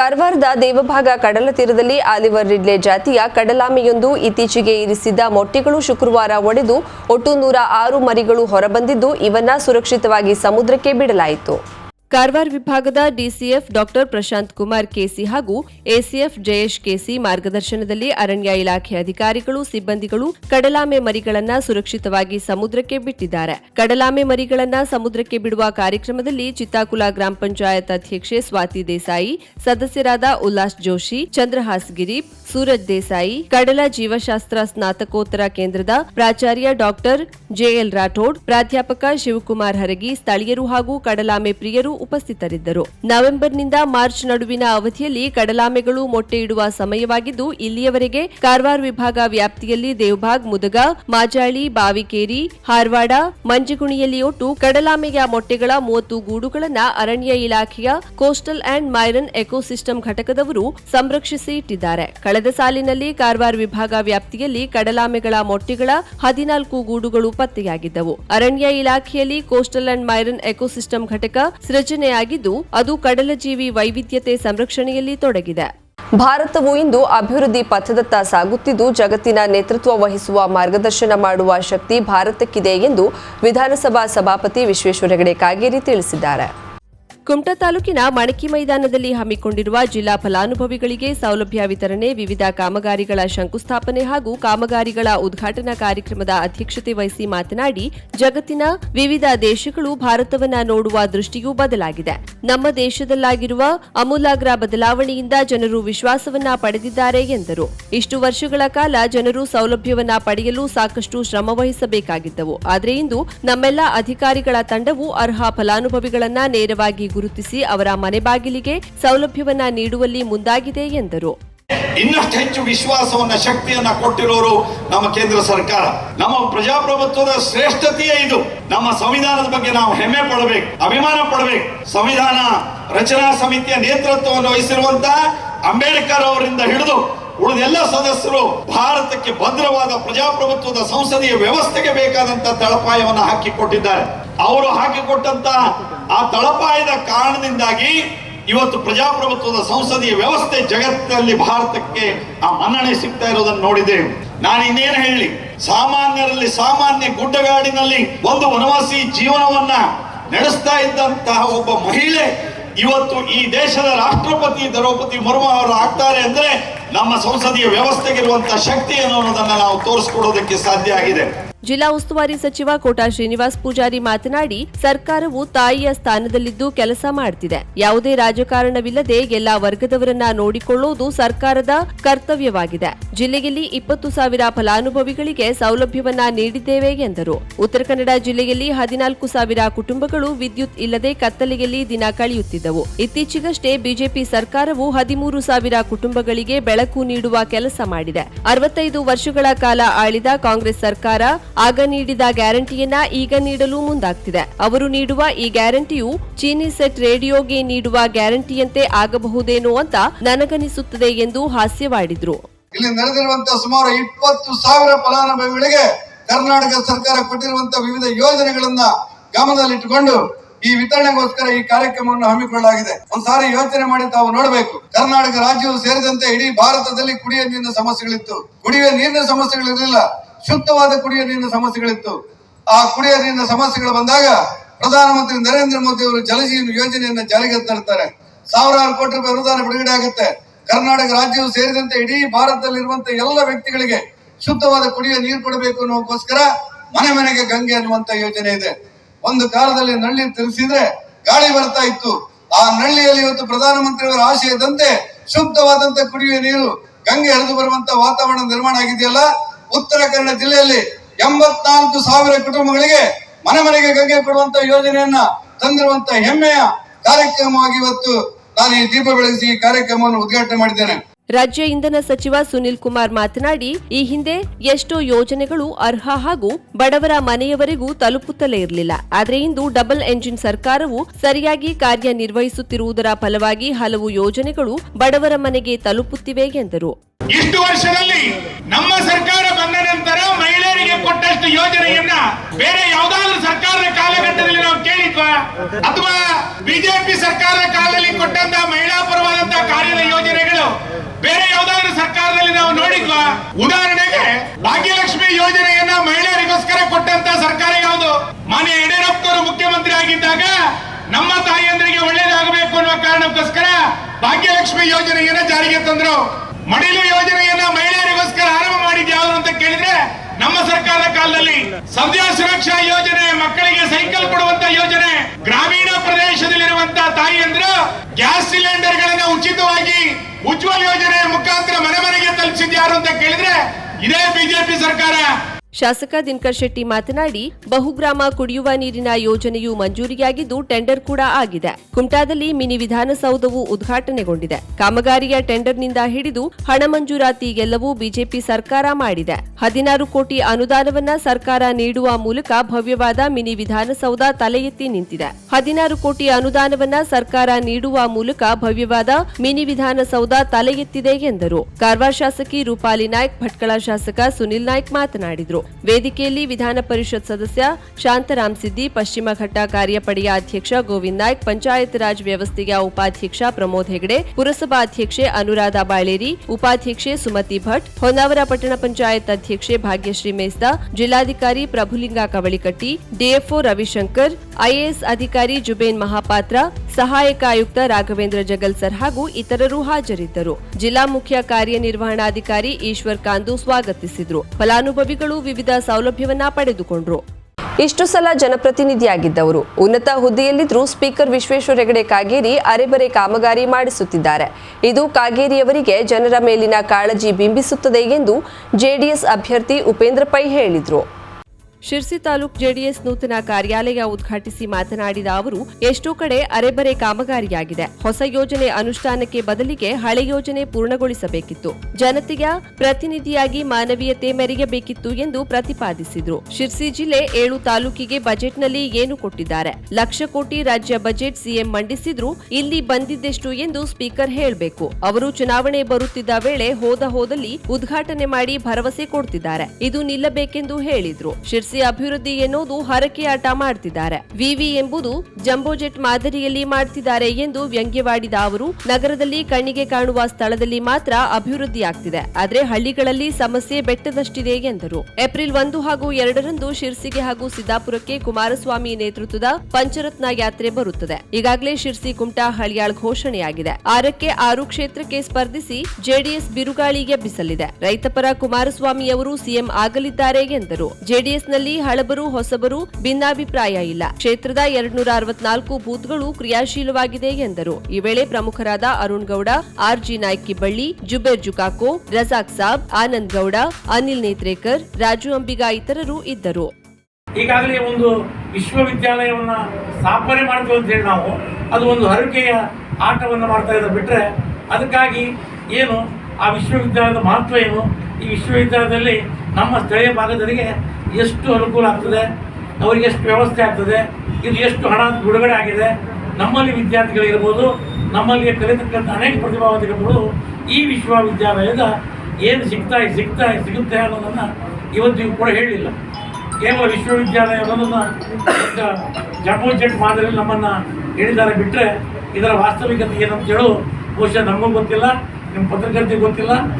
ಕಾರವಾರದ ದೇವಭಾಗ ಕಡಲ ತೀರದಲ್ಲಿ ಆಲಿವರ್ ರಿಡ್ಲೆ ಜಾತಿಯ ಕಡಲಾಮೆಯೊಂದು ಇತ್ತೀಚೆಗೆ ಇರಿಸಿದ್ದ ಮೊಟ್ಟೆಗಳು ಶುಕ್ರವಾರ ಒಡೆದು ಒಟ್ಟು ನೂರ ಆರು ಮರಿಗಳು ಹೊರಬಂದಿದ್ದು, ಇವನ್ನ ಸುರಕ್ಷಿತವಾಗಿ ಸಮುದ್ರಕ್ಕೆ ಬಿಡಲಾಯಿತು. ಕಾರವಾರ ವಿಭಾಗದ DCF doctor Prashant Kumar KC ಹಾಗೂ ಎಸಿಎಫ್ ಜಯೇಶ್ ಕೆಸಿ ಮಾರ್ಗದರ್ಶನದಲ್ಲಿ ಅರಣ್ಯ ಇಲಾಖೆ ಅಧಿಕಾರಿಗಳು, ಸಿಬ್ಬಂದಿಗಳು ಕಡಲಾಮೆ ಮರಿಗಳನ್ನ ಸುರಕ್ಷಿತವಾಗಿ ಸಮುದ್ರಕ್ಕೆ ಬಿಟ್ಟಿದ್ದಾರೆ. ಕಡಲಾಮೆ ಮರಿಗಳನ್ನ ಸಮುದ್ರಕ್ಕೆ ಬಿಡುವ ಕಾರ್ಯಕ್ರಮದಲ್ಲಿ ಚಿತ್ತಾಕುಲ ಗ್ರಾಮ ಪಂಚಾಯತ್ ಅಧ್ಯಕ್ಷೆ ಸ್ವಾತಿ ದೇಸಾಯಿ, ಸದಸ್ಯರಾದ ಉಲ್ಲಾಸ್ ಜೋಶಿ, ಚಂದ್ರಹಾಸ್ ಗಿರೀಪ್ ಸೂರಜ್ ದೇಸಾಯಿ, ಕಡಲ ಜೀವಶಾಸ್ತ್ರ ಸ್ನಾತಕೋತ್ತರ ಕೇಂದ್ರದ ಪ್ರಾಚಾರ್ಯ ಡಾಕ್ಟರ್ ಜೆಎಲ್ ರಾಠೋಡ್, ಪ್ರಾಧ್ಯಾಪಕ ಶಿವಕುಮಾರ್ ಹರಗಿ, ಸ್ಥಳೀಯರು ಹಾಗೂ ಕಡಲಾಮೆ ಪ್ರಿಯರು ಉಪಸ್ಥಿತರಿದ್ದರು. ನವೆಂಬರ್ನಿಂದ ಮಾರ್ಚ್ ನಡುವಿನ ಅವಧಿಯಲ್ಲಿ ಕಡಲಾಮೆಗಳು ಮೊಟ್ಟೆ ಇಡುವ ಸಮಯವಾಗಿದ್ದು, ಇಲ್ಲಿಯವರೆಗೆ ಕಾರವಾರ ವಿಭಾಗ ವ್ಯಾಪ್ತಿಯಲ್ಲಿ ದೇವಭಾಗ್ ಮುದಗ, ಮಾಜಾಳಿ, ಬಾವಿಕೇರಿ, ಹಾರವಾಡ ಮಂಜಗುಣಿಯಲ್ಲಿ ಒಟ್ಟು ಕಡಲಾಮೆಯ ಮೊಟ್ಟೆಗಳ ಮೂವತ್ತು ಗೂಡುಗಳನ್ನು ಅರಣ್ಯ ಇಲಾಖೆಯ ಕೋಸ್ಟಲ್ ಅಂಡ್ ಮೈರನ್ ಎಕೋಸಿಸ್ಟಮ್ ಘಟಕದವರು ಸಂರಕ್ಷಿಸಿ ಇಟ್ಟಿದ್ದಾರೆ ಕಳೆದ ಸಾಲಿನಲ್ಲಿ ಕಾರವಾರ ವಿಭಾಗ ವ್ಯಾಪ್ತಿಯಲ್ಲಿ ಕಡಲಾಮೆಗಳ ಮೊಟ್ಟೆಗಳ ಹದಿನಾಲ್ಕು ಗೂಡುಗಳು ಪತ್ತೆಯಾಗಿದ್ದವು. ಅರಣ್ಯ ಇಲಾಖೆಯಲ್ಲಿ ಕೋಸ್ಟಲ್ ಅಂಡ್ ಮೈರನ್ ಎಕೋಸಿಸ್ಟಮ್ ಘಟಕ ಸೃಜನೆಯಾಗಿದ್ದು ಅದು ಕಡಲಜೀವಿ ವೈವಿಧ್ಯತೆ ಸಂರಕ್ಷಣೆಯಲ್ಲಿ ತೊಡಗಿದೆ. ಭಾರತವು ಇಂದು ಅಭಿವೃದ್ಧಿ ಪಥದತ್ತ ಸಾಗುತ್ತಿದ್ದು, ಜಗತ್ತಿನ ನೇತೃತ್ವ ವಹಿಸುವ ಮಾರ್ಗದರ್ಶನ ಮಾಡುವ ಶಕ್ತಿ ಭಾರತಕ್ಕಿದೆ ಎಂದು ವಿಧಾನಸಭಾ ಸಭಾಪತಿ ವಿಶ್ವೇಶ್ವರ ಹೆಗಡೆ ಕಾಗೇರಿ ತಿಳಿಸಿದ್ದಾರೆ. ಕುಮಟಾ ತಾಲೂಕಿನ ಮಣಕಿ ಮೈದಾನದಲ್ಲಿ ಹಮ್ಮಿಕೊಂಡಿರುವ ಜಿಲ್ಲಾ ಫಲಾನುಭವಿಗಳಿಗೆ ಸೌಲಭ್ಯ ವಿತರಣೆ, ವಿವಿಧ ಕಾಮಗಾರಿಗಳ ಶಂಕುಸ್ಥಾಪನೆ ಹಾಗೂ ಕಾಮಗಾರಿಗಳ ಉದ್ಘಾಟನಾ ಕಾರ್ಯಕ್ರಮದ ಅಧ್ಯಕ್ಷತೆ ವಹಿಸಿ ಮಾತನಾಡಿ, ಜಗತ್ತಿನ ವಿವಿಧ ದೇಶಗಳು ಭಾರತವನ್ನ ನೋಡುವ ದೃಷ್ಟಿಯೂ ಬದಲಾಗಿದೆ. ನಮ್ಮ ದೇಶದಲ್ಲಾಗಿರುವ ಅಮೂಲಾಗ್ರ ಬದಲಾವಣೆಯಿಂದ ಜನರು ವಿಶ್ವಾಸವನ್ನ ಪಡೆದಿದ್ದಾರೆ ಎಂದರು. ಇಷ್ಟು ವರ್ಷಗಳ ಕಾಲ ಜನರು ಸೌಲಭ್ಯವನ್ನ ಪಡೆಯಲು ಸಾಕಷ್ಟು ಶ್ರಮ ವಹಿಸಬೇಕಾಗಿದ್ದವು ಆದರೆ ಇಂದು ನಮ್ಮೆಲ್ಲ ಅಧಿಕಾರಿಗಳ ತಂಡವು ಅರ್ಹ ಫಲಾನುಭವಿಗಳನ್ನ ನೇರವಾಗಿ ಗುರುತಿಸಿ ಅವರ ಮನೆ ಬಾಗಿಲಿಗೆ ಸೌಲಭ್ಯವನ್ನ ನೀಡುವಲ್ಲಿ ಮುಂದಾಗಿದೆ ಎಂದರು. ಇನ್ನಷ್ಟು ಹೆಚ್ಚು ವಿಶ್ವಾಸವನ್ನ, ಶಕ್ತಿಯನ್ನ ಕೊಟ್ಟಿರೋರು ನಮ್ಮ ಕೇಂದ್ರ ಸರ್ಕಾರ. ನಮ್ಮ ಪ್ರಜಾಪ್ರಭುತ್ವದ ಶ್ರೇಷ್ಠತೆಯೇ ಇದು. ನಮ್ಮ ಸಂವಿಧಾನದ ಬಗ್ಗೆ ನಾವು ಹೆಮ್ಮೆ ಪಡಬೇಕು, ಅಭಿಮಾನ ಪಡಬೇಕು. ಸಂವಿಧಾನ ರಚನಾ ಸಮಿತಿಯ ನೇತೃತ್ವವನ್ನು ವಹಿಸಿರುವಂತಹ ಅಂಬೇಡ್ಕರ್ ಅವರಿಂದ ಹಿಡಿದು ಉಳಿದೆಲ್ಲ ಸದಸ್ಯರು ಭಾರತಕ್ಕೆ ಭದ್ರವಾದ ಪ್ರಜಾಪ್ರಭುತ್ವದ ಸಂಸದೀಯ ವ್ಯವಸ್ಥೆಗೆ ಬೇಕಾದಂತ ತಳಪಾಯವನ್ನು ಹಾಕಿಕೊಟ್ಟಿದ್ದಾರೆ. ಅವರು ಹಾಕಿಕೊಟ್ಟಂತ ಆ ತಳಪಾಯದ ಕಾರಣದಿಂದಾಗಿ ಇವತ್ತು ಪ್ರಜಾಪ್ರಭುತ್ವದ ಸಂಸದೀಯ ವ್ಯವಸ್ಥೆ ಜಗತ್ತಿನಲ್ಲಿ ಭಾರತಕ್ಕೆ ಆ ಮನ್ನಣೆ ಸಿಗ್ತಾ ಇರೋದನ್ನು ನೋಡಿದೆ. ನಾನು ಇನ್ನೇನು ಹೇಳಿ ಸಾಮಾನ್ಯರಲ್ಲಿ ಸಾಮಾನ್ಯ ಗುಡ್ಡಗಾಡಿನಲ್ಲಿ ಒಂದು ವನವಾಸಿ ಜೀವನವನ್ನ ನಡೆಸ್ತಾ ಇದ್ದಂತಹ ಒಬ್ಬ ಮಹಿಳೆ ಇವತ್ತು ಈ ದೇಶದ ರಾಷ್ಟ್ರಪತಿ ದ್ರೌಪದಿ ಮುರ್ಮು ಅವರು ಆಗ್ತಾರೆ ಅಂದ್ರೆ ನಮ್ಮ ಸಂಸದೀಯ ವ್ಯವಸ್ಥೆಗಿರುವಂತಹ ಶಕ್ತಿ ಏನು ಅನ್ನೋದನ್ನ ನಾವು ತೋರಿಸ್ಕೊಡೋದಕ್ಕೆ ಸಾಧ್ಯ ಆಗಿದೆ. ಜಿಲ್ಲಾ ಉಸ್ತುವಾರಿ ಸಚಿವ ಕೋಟಾ ಶ್ರೀನಿವಾಸ್ ಪೂಜಾರಿ ಮಾತನಾಡಿ, ಸರ್ಕಾರವು ತಾಯಿಯ ಸ್ಥಾನದಲ್ಲಿದ್ದು ಕೆಲಸ ಮಾಡ್ತಿದೆ. ಯಾವುದೇ ರಾಜಕಾರಣವಿಲ್ಲದೆ ಎಲ್ಲಾ ವರ್ಗದವರನ್ನ ನೋಡಿಕೊಳ್ಳುವುದು ಸರ್ಕಾರದ ಕರ್ತವ್ಯವಾಗಿದೆ. ಜಿಲ್ಲೆಯಲ್ಲಿ ಇಪ್ಪತ್ತು ಸಾವಿರ ಫಲಾನುಭವಿಗಳಿಗೆ ಸೌಲಭ್ಯವನ್ನ ನೀಡಿದ್ದೇವೆ ಎಂದರು. ಉತ್ತರ ಕನ್ನಡ ಜಿಲ್ಲೆಯಲ್ಲಿ ಹದಿನಾಲ್ಕು ಸಾವಿರ ಕುಟುಂಬಗಳು ವಿದ್ಯುತ್ ಇಲ್ಲದೆ ಕತ್ತಲೆಯಲ್ಲಿ ದಿನ ಕಳೆಯುತ್ತಿದ್ದವು. ಇತ್ತೀಚೆಗಷ್ಟೇ ಬಿಜೆಪಿ ಸರ್ಕಾರವು ಹದಿಮೂರು ಸಾವಿರ ಕುಟುಂಬಗಳಿಗೆ ಬೆಳಕು ನೀಡುವ ಕೆಲಸ ಮಾಡಿದೆ. ಅರವತ್ತೈದು ವರ್ಷಗಳ ಕಾಲ ಆಳಿದ ಕಾಂಗ್ರೆಸ್ ಸರ್ಕಾರ ಆಗ ನೀಡಿದ ಗ್ಯಾರಂಟಿಯನ್ನ ಈಗ ನೀಡಲು ಮುಂದಾಗ್ತಿದೆ. ಅವರು ನೀಡುವ ಈ ಗ್ಯಾರಂಟಿಯು ಚೀನಿ ಸೆಟ್ ರೇಡಿಯೋಗೆ ನೀಡುವ ಗ್ಯಾರಂಟಿಯಂತೆ ಆಗಬಹುದೇನೋ ಅಂತ ನನಗನಿಸುತ್ತದೆ ಎಂದು ಹಾಸ್ಯವಾಡಿದ್ರು. ಇಲ್ಲಿ ನಡೆದಿರುವಂತಹ ಸುಮಾರು ಇಪ್ಪತ್ತು ಸಾವಿರ ಫಲಾನುಭವಿಗಳಿಗೆ ಕರ್ನಾಟಕ ಸರ್ಕಾರ ಕೊಟ್ಟಿರುವಂತಹ ವಿವಿಧ ಯೋಜನೆಗಳನ್ನ ಗಮನದಲ್ಲಿಟ್ಟುಕೊಂಡು ಈ ವಿತರಣೆಗೋಸ್ಕರ ಈ ಕಾರ್ಯಕ್ರಮವನ್ನು ಹಮ್ಮಿಕೊಳ್ಳಲಾಗಿದೆ. ಒಂದ್ಸಾರಿ ಯೋಚನೆ ಮಾಡಿ ತಾವು ನೋಡಬೇಕು. ಕರ್ನಾಟಕ ರಾಜ್ಯವು ಸೇರಿದಂತೆ ಇಡೀ ಭಾರತದಲ್ಲಿ ಕುಡಿಯುವ ನೀರಿನ ಸಮಸ್ಯೆಗಳಿತ್ತು. ಕುಡಿಯುವ ನೀರಿನ ಸಮಸ್ಯೆಗಳಿರಲಿಲ್ಲ. ಶುದ್ಧವಾದ ಕುಡಿಯುವ ನೀರಿನ ಸಮಸ್ಯೆಗಳಿತ್ತು. ಆ ಕುಡಿಯುವ ನೀರಿನ ಸಮಸ್ಯೆಗಳು ಬಂದಾಗ ಪ್ರಧಾನಮಂತ್ರಿ ನರೇಂದ್ರ ಮೋದಿ ಅವರು ಜಲಜೀವನ ಯೋಜನೆಯನ್ನ ಜಾರಿಗೆ ತರ್ತಾರೆ ಸಾವಿರಾರು ಕೋಟಿ ರೂಪಾಯಿ ಅನುದಾನ ಬಿಡುಗಡೆ ಆಗುತ್ತೆ. ಕರ್ನಾಟಕ ರಾಜ್ಯವು ಸೇರಿದಂತೆ ಇಡೀ ಭಾರತದಲ್ಲಿರುವಂತಹ ಎಲ್ಲ ವ್ಯಕ್ತಿಗಳಿಗೆ ಶುದ್ಧವಾದ ಕುಡಿಯುವ ನೀರು ಕೊಡಬೇಕು ಅನ್ನೋಕ್ಕೋಸ್ಕರ ಮನೆ ಮನೆಗೆ ಗಂಗೆ ಅನ್ನುವಂತ ಯೋಜನೆ ಇದೆ. ಒಂದು ಕಾಲದಲ್ಲಿ ನಳ್ಳಿ ತಿರುಗಿಸಿದ್ರೆ ಗಾಳಿ ಬರ್ತಾ ಇತ್ತು. ಆ ನಳ್ಳಿಯಲ್ಲಿ ಇವತ್ತು ಪ್ರಧಾನಮಂತ್ರಿಯವರ ಆಶಯದಂತೆ ಶುದ್ಧವಾದಂತ ಕುಡಿಯುವ ನೀರು ಗಂಗೆ ಹರಿದು ಬರುವಂತ ವಾತಾವರಣ ನಿರ್ಮಾಣ ಆಗಿದೆಯಲ್ಲ? ಉತ್ತರ ಕನ್ನಡ ಜಿಲ್ಲೆಯಲ್ಲಿ ಎಂಬತ್ನಾಲ್ಕು ಸಾವಿರ ಕುಟುಂಬಗಳಿಗೆ ಮನೆ ಮನೆಗೆ ಗಂಗೆ ಕೊಡುವಂತ ಯೋಜನೆಯನ್ನ ತಂದಿರುವಂತ ಹೆಮ್ಮೆಯ ಕಾರ್ಯಕ್ರಮವಾಗಿ ಇವತ್ತು ನಾನು ಈ ದೀಪ ಬೆಳಗಿಸಿ ಕಾರ್ಯಕ್ರಮವನ್ನು ಉದ್ಘಾಟನೆ ಮಾಡಿದ್ದೇನೆ. ರಾಜ್ಯ ಇಂಧನ ಸಚಿವ ಸುನಿಲ್ ಕುಮಾರ್ ಮಾತನಾಡಿ, ಈ ಹಿಂದೆ ಎಷ್ಟೋ ಯೋಜನೆಗಳು ಅರ್ಹ ಹಾಗೂ ಬಡವರ ಮನೆಯವರೆಗೂ ತಲುಪುತ್ತಲೇ ಇರಲಿಲ್ಲ. ಆದರೆ ಇಂದು ಡಬಲ್ ಎಂಜಿನ್ ಸರ್ಕಾರವು ಸರಿಯಾಗಿ ಕಾರ್ಯನಿರ್ವಹಿಸುತ್ತಿರುವುದರ ಫಲವಾಗಿ ಹಲವು ಯೋಜನೆಗಳು ಬಡವರ ಮನೆಗೆ ತಲುಪುತ್ತಿವೆ ಎಂದರು. ಇಷ್ಟು ವರ್ಷದಲ್ಲಿ ನಮ್ಮ ಸರ್ಕಾರ ಬಂದ ನಂತರ ಮಹಿಳೆಯರಿಗೆ ಕೊಟ್ಟಷ್ಟು ಯೋಜನೆಯನ್ನ ಬೇರೆ ಯಾವ್ದಾದ್ರು ಸರ್ಕಾರದ ಕಾಲಘಟ್ಟದಲ್ಲಿ ನಾವು ಕೇಳಿದ್ವಾ? ಅಥವಾ ಬಿಜೆಪಿ ಸರ್ಕಾರ ಕಾಲದಲ್ಲಿ ಕೊಟ್ಟಂತ ಮಹಿಳಾ ಪರವಾದಂತಹ ಕಾರ್ಯದ ಬೇರೆ ಯಾವ್ದಾದ್ರು ಸರ್ಕಾರದಲ್ಲಿ ನಾವು ನೋಡಿದ್ವಾ? ಉದಾಹರಣೆಗೆ, ಭಾಗ್ಯಲಕ್ಷ್ಮಿ ಯೋಜನೆಯನ್ನ ಮಹಿಳೆಯರಿಗೋಸ್ಕರ ಕೊಟ್ಟಂತ ಸರ್ಕಾರ ಯಾವುದು? ಮಾನ್ಯ ಯಡಿಯೂರಪ್ಪರು ಮುಖ್ಯಮಂತ್ರಿ ಆಗಿದ್ದಾಗ ನಮ್ಮ ತಾಯಿಯಂದ್ರಿಗೆ ಒಳ್ಳೇದಾಗಬೇಕು ಅನ್ನುವ ಕಾರಣಕ್ಕೋಸ್ಕರ ಭಾಗ್ಯಲಕ್ಷ್ಮಿ ಯೋಜನೆಯನ್ನ ಜಾರಿಗೆ ತಂದ್ರು. ಮಡಿಲು ಯೋಜನೆಯನ್ನ ಮಹಿಳೆಯರಿಗೋಸ್ಕರ ಆರಂಭ ಮಾಡಿದ್ ಯಾವ್ದು ಅಂತ ಕೇಳಿದ್ರೆ, ನಮ್ಮ ಸರ್ಕಾರದ ಕಾಲದಲ್ಲಿ ಸಂಧ್ಯಾ ಸುರಕ್ಷಾ ಯೋಜನೆ, ಮಕ್ಕಳಿಗೆ ಸೈಕಲ್ ಕೊಡುವಂತ ಯೋಜನೆ, ಗ್ರಾಮೀಣ ಪ್ರದೇಶದಲ್ಲಿರುವಂತಹ ತಾಯಿಯಂದ್ರು ಗ್ಯಾಸ್ ಸಿಲಿಂಡರ್ ಗಳನ್ನ ಉಚಿತವಾಗಿ ಉಜ್ವಲ್ ಯೋಜನೆ ಮುಖಾಂತರ ಮನೆ ಮನೆಗೆ ತಲುಪಿಸಿದ್ಯಾರು ಅಂತ ಕೇಳಿದ್ರೆ ಇದೇ ಬಿಜೆಪಿ ಸರ್ಕಾರ. ಶಾಸಕ ದಿನಕರ್ ಶೆಟ್ಟಿ ಮಾತನಾಡಿ, ಬಹುಗ್ರಾಮ ಕುಡಿಯುವ ನೀರಿನ ಯೋಜನೆಯು ಮಂಜೂರಿಯಾಗಿದ್ದು ಟೆಂಡರ್ ಕೂಡ ಆಗಿದೆ. ಕುಮಟಾದಲ್ಲಿ ಮಿನಿ ವಿಧಾನಸೌಧವು ಉದ್ಘಾಟನೆಗೊಂಡಿದೆ. ಕಾಮಗಾರಿಯ ಟೆಂಡರ್ನಿಂದ ಹಿಡಿದು ಹಣ ಮಂಜೂರಾತಿ ಎಲ್ಲವೂ ಬಿಜೆಪಿ ಸರ್ಕಾರ ಮಾಡಿದೆ. ಹದಿನಾರು ಕೋಟಿ ಅನುದಾನವನ್ನ ಸರ್ಕಾರ ನೀಡುವ ಮೂಲಕ ಭವ್ಯವಾದ ಮಿನಿ ವಿಧಾನಸೌಧ ತಲೆ ಎತ್ತಿ ನಿಂತಿದೆ. ಹದಿನಾರು ಕೋಟಿ ಅನುದಾನವನ್ನ ಸರ್ಕಾರ ನೀಡುವ ಮೂಲಕ ಭವ್ಯವಾದ ಮಿನಿ ವಿಧಾನಸೌಧ ತಲೆ ಎತ್ತಿದೆ ಎಂದರು. ಕಾರವಾರ ಶಾಸಕಿ ರೂಪಾಲಿ ನಾಯ್ಕ್, ಭಟ್ಕಳ ಶಾಸಕ ಸುನಿಲ್ ನಾಯ್ಕ ಮಾತನಾಡಿದರು. ವೇದಿಕೆಯಲ್ಲಿ ವಿಧಾನ ಪರಿಷತ್ ಸದಸ್ಯ ಶಾಂತರಾಮ್ ಸಿದ್ದಿ, ಪಶ್ಚಿಮ ಘಟ್ಟ ಕಾರ್ಯಪಡೆಯ ಅಧ್ಯಕ್ಷ ಗೋವಿಂದ್ ನಾಯ್ಕ್, ಪಂಚಾಯತ್ ರಾಜ್ ವ್ಯವಸ್ಥೆಯ ಉಪಾಧ್ಯಕ್ಷ ಪ್ರಮೋದ್ ಹೆಗಡೆ ಪುರಸಭಾಧ್ಯಕ್ಷೆ ಅನುರಾಧ ಬಾಳೇರಿ, ಉಪಾಧ್ಯಕ್ಷೆ ಸುಮತಿ ಭಟ್, ಹೊನ್ನಾವರ ಪಟ್ಟಣ ಪಂಚಾಯತ್ ಅಧ್ಯಕ್ಷೆ ಭಾಗ್ಯಶ್ರೀ ಮೇಸ್ತಾ ಜಿಲ್ಲಾಧಿಕಾರಿ ಪ್ರಭುಲಿಂಗ ಕವಳಿಕಟ್ಟಿ, ಡಿಎಫ್ಒ ರವಿಶಂಕರ್, ಐಎಎಸ್ ಅಧಿಕಾರಿ ಜುಬೇನ್ ಮಹಾಪಾತ್ರ, ಸಹಾಯಕ ಆಯುಕ್ತ ರಾಘವೇಂದ್ರ ಜಗಲ್ಸರ್ ಹಾಗೂ ಇತರರು ಹಾಜರಿದ್ದರು. ಜಿಲ್ಲಾ ಮುಖ್ಯ ಕಾರ್ಯನಿರ್ವಹಣಾಧಿಕಾರಿ ಈಶ್ವರ್ ಕಾಂದು ಸ್ವಾಗತಿಸಿದ್ರು. ಫಲಾನುಭವಿಗಳು ವಿವಿಧ ಸೌಲಭ್ಯವನ್ನ ಪಡೆದುಕೊಂಡ್ರು. ಇಷ್ಟು ಸಲ ಜನಪ್ರತಿನಿಧಿಯಾಗಿದ್ದವರು. ಉನ್ನತ ಹುದ್ದೆಯಲ್ಲಿದ್ದರೂ ಸ್ಪೀಕರ್ ವಿಶ್ವೇಶ್ವರ ಹೆಗಡೆ ಕಾಗೇರಿ ಅರೆಬರೆ ಕಾಮಗಾರಿ ಮಾಡಿಸುತ್ತಿದ್ದಾರೆ. ಇದು ಕಾಗೇರಿಯವರಿಗೆ ಜನರ ಮೇಲಿನ ಕಾಳಜಿ ಬಿಂಬಿಸುತ್ತದೆ ಎಂದು ಜೆಡಿಎಸ್ ಅಭ್ಯರ್ಥಿ ಉಪೇಂದ್ರ ಪೈ ಹೇಳಿದರು. ಶಿರ್ಸಿ ತಾಲೂಕ್ ಜೆಡಿಎಸ್ ನೂತನ ಕಾರ್ಯಾಲಯ ಉದ್ಘಾಟಿಸಿ ಮಾತನಾಡಿದ ಅವರು, ಎಷ್ಟೋ ಕಡೆ ಅರೆಬರೆ ಕಾಮಗಾರಿಯಾಗಿದೆ. ಹೊಸ ಯೋಜನೆ ಅನುಷ್ಠಾನಕ್ಕೆ ಬದಲಿಗೆ ಹಳೆ ಯೋಜನೆ ಪೂರ್ಣಗೊಳಿಸಬೇಕಿತ್ತು. ಜನತೆಯ ಪ್ರತಿನಿಧಿಯಾಗಿ ಮಾನವೀಯತೆ ಮೆರೆಯಬೇಕಿತ್ತು ಎಂದು ಪ್ರತಿಪಾದಿಸಿದರು. ಶಿರ್ಸಿ ಜಿಲ್ಲೆ ಏಳು ತಾಲೂಕಿಗೆ ಬಜೆಟ್ನಲ್ಲಿ ಏನು ಕೊಟ್ಟಿದ್ದಾರೆ? ಲಕ್ಷ ಕೋಟಿ ರಾಜ್ಯ ಬಜೆಟ್ ಸಿಎಂ ಮಂಡಿಸಿದ್ರು, ಇಲ್ಲಿ ಬಂದಿದ್ದೆಷ್ಟು ಎಂದು ಸ್ಪೀಕರ್ ಹೇಳಬೇಕು. ಅವರು ಚುನಾವಣೆ ಬರುತ್ತಿದ್ದ ವೇಳೆ ಹೋದ ಹೋದಲ್ಲಿ ಉದ್ಘಾಟನೆ ಮಾಡಿ ಭರವಸೆ ಕೊಡ್ತಿದ್ದಾರೆ. ಇದು ನಿಲ್ಲಬೇಕೆಂದು ಹೇಳಿದ್ರು. ಶಿರ್ಸಿ ಅಭಿವೃದ್ಧಿ ಎನ್ನುವುದು ಹರಕೆಯಾಟ ಮಾಡುತ್ತಿದ್ದಾರೆ ವಿವಿ ಎಂಬುದು ಜಂಬೋಜೆಟ್ ಮಾದರಿಯಲ್ಲಿ ಮಾಡ್ತಿದ್ದಾರೆ ಎಂದು ವ್ಯಂಗ್ಯವಾಡಿದ ಅವರು, ನಗರದಲ್ಲಿ ಕಣ್ಣಿಗೆ ಕಾಣುವ ಸ್ಥಳದಲ್ಲಿ ಮಾತ್ರ ಅಭಿವೃದ್ಧಿಯಾಗ್ತಿದೆ ಆದರೆ ಹಳ್ಳಿಗಳಲ್ಲಿ ಸಮಸ್ಯೆ ಬೆಟ್ಟದಷ್ಟಿದೆ ಎಂದರು. ಏಪ್ರಿಲ್ ಒಂದು ಹಾಗೂ ಎರಡರಂದು ಶಿರ್ಸಿಗೆ ಹಾಗೂ ಸಿದ್ದಾಪುರಕ್ಕೆ ಕುಮಾರಸ್ವಾಮಿ ನೇತೃತ್ವದ ಪಂಚರತ್ನ ಯಾತ್ರೆ ಬರುತ್ತದೆ. ಈಗಾಗಲೇ ಶಿರ್ಸಿ ಕುಮಟಾ ಹಳಿಯಾಳ್ ಘೋಷಣೆಯಾಗಿದೆ. ಆರಕ್ಕೆ ಆರು ಕ್ಷೇತ್ರಕ್ಕೆ ಸ್ಪರ್ಧಿಸಿ ಜೆಡಿಎಸ್ ಬಿರುಗಾಳಿ ಎಬ್ಬಿಸಲಿದೆ ರೈತಪರ ಕುಮಾರಸ್ವಾಮಿ ಅವರು ಸಿಎಂ ಆಗಲಿದ್ದಾರೆ ಎಂದರು. ಜೆಡಿಎಸ್ನಲ್ಲಿ ಹಳಬರು, ಹೊಸಬರು ಭಿನ್ನಾಭಿಪ್ರಾಯ ಇಲ್ಲ. ಕ್ಷೇತ್ರದ ಎರಡ್ನೂರ ಅರವತ್ನಾಲ್ಕು ಬೂತ್ಗಳು ಕ್ರಿಯಾಶೀಲವಾಗಿದೆ ಎಂದರು. ಈ ವೇಳೆ ಪ್ರಮುಖರಾದ ಅರುಣ್ ಗೌಡ ಆರ್ಜಿ ನಾಯ್ಕ್ ಕಿಬ್ಬಳ್ಳಿ, ಜುಬೇರ್ ಜುಕಾಕೋ, ರಜಾಕ್ ಸಾಬ್, ಆನಂದ್ ಗೌಡ, ಅನಿಲ್ ನೇತ್ರೇಕರ್, ರಾಜು ಅಂಬಿಗಾ ಇತರರು ಇದ್ದರು. ಈಗಾಗಲೇ ಒಂದು ವಿಶ್ವವಿದ್ಯಾಲಯವನ್ನ ಸ್ಥಾಪನೆ ಮಾಡ್ತೀವಿ ಅಂತ ಹೇಳಿ ನಾವು. ಅದು ಒಂದು ಹರಕೆಯ ಆಟವನ್ನು ಮಾಡ್ತಾ ಇದ್ದ ಬಿಟ್ಟರೆ ಅದಕ್ಕಾಗಿ ಏನು ಆ ವಿಶ್ವವಿದ್ಯಾಲಯದ ಮಹತ್ವ ಏನು? ಈ ವಿಶ್ವವಿದ್ಯಾಲಯದಲ್ಲಿ ನಮ್ಮ ಸ್ಥಳೀಯ ಭಾಗದವರಿಗೆ ಎಷ್ಟು ಅನುಕೂಲ ಆಗ್ತದೆ, ಅವರಿಗೆ ಎಷ್ಟು ವ್ಯವಸ್ಥೆ ಆಗ್ತದೆ, ಇದು ಎಷ್ಟು ಹಣ ಬಿಡುಗಡೆ ಆಗಿದೆ, ನಮ್ಮಲ್ಲಿ ವಿದ್ಯಾರ್ಥಿಗಳಿರ್ಬೋದು ನಮ್ಮಲ್ಲಿ ಕಲಿತಕ್ಕಂಥ ಅನೇಕ ಪ್ರತಿಭಾವಂತಿಗಳು ಈ ವಿಶ್ವವಿದ್ಯಾಲಯದ ಏನು ಸಿಗ್ತಾ ಸಿಗ್ತಾ, ಸಿಗುತ್ತೆ ಅನ್ನೋದನ್ನು ಇವತ್ತಿಗೂ ಕೂಡ ಹೇಳಿಲ್ಲ. ಕೇವಲ ವಿಶ್ವವಿದ್ಯಾಲಯ ಅನ್ನೋದನ್ನು ಒಂದು ಮಾದರಿಯಲ್ಲಿ ನಮ್ಮನ್ನು ಹೇಳಿದ್ದಾರೆ ಬಿಟ್ಟರೆ ಇದರ ವಾಸ್ತವಿಕತೆ ಏನಂತ ಹೇಳು, ಬಹುಶಃ ನಮಗೂ ಗೊತ್ತಿಲ್ಲ, ನಿಮ್ಮ ಪತ್ರಕರ್ತಿಗೆ ಗೊತ್ತಿಲ್ಲ.